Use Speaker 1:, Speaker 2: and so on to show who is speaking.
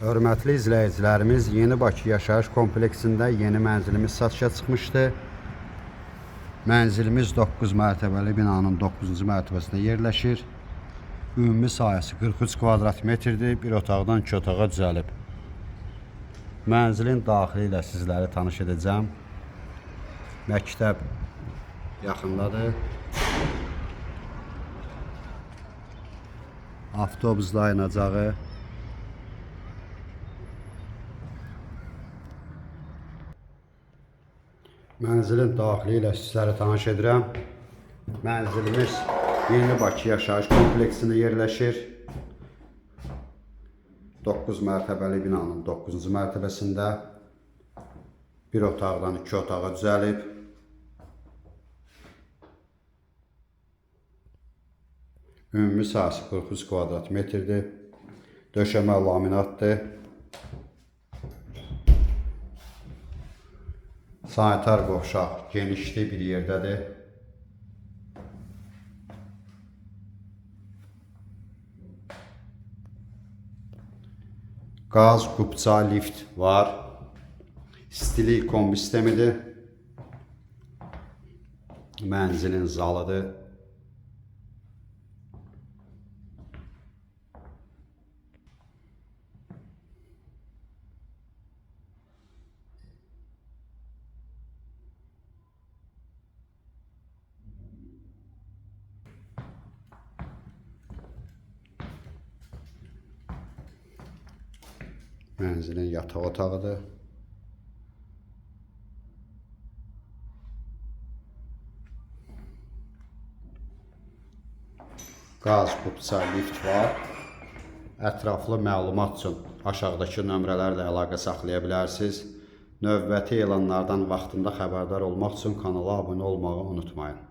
Speaker 1: Hörmətli izləyicilərimiz, Yeni Bakı yaşayış kompleksində yeni mənzilimiz satışa çıxmışdı. Mənzilimiz 9 mərtəbəli binanın 9-cu mərtəbəsində yerləşir. Ümumi sahəsi 43 kvadrat metrdir. Bir otaqdan iki otağa düzəlib. Mənzilin daxili ilə sizləri tanış edəcəm. Məktəb yaxındadır. Avtobus dayanacağı Mənzilin daxili ilə sizləri tanış edirəm. Mənzilimiz Yeni Bakı yaşayış kompleksində yerləşir. 9 mərtəbəli binanın 9-cu mərtəbəsində bir otaqdan 2 otağa düzəlib. Ümumi sahəsi 43 kvadrat metrdir. Döşəmə laminatdır. Sanitar qovşaq genişli bir yerdədir. Qaz, qubça, lift var. Stili kombi sistemidir. Mənzilin zalıdır. Mənzilin yataq otağıdır. Qaz, qubça, lift var. Ətraflı məlumat üçün aşağıdakı nömrələrlə əlaqə saxlaya bilərsiniz. Növbəti elanlardan vaxtında xəbərdar olmaq üçün kanala abunə olmağı unutmayın.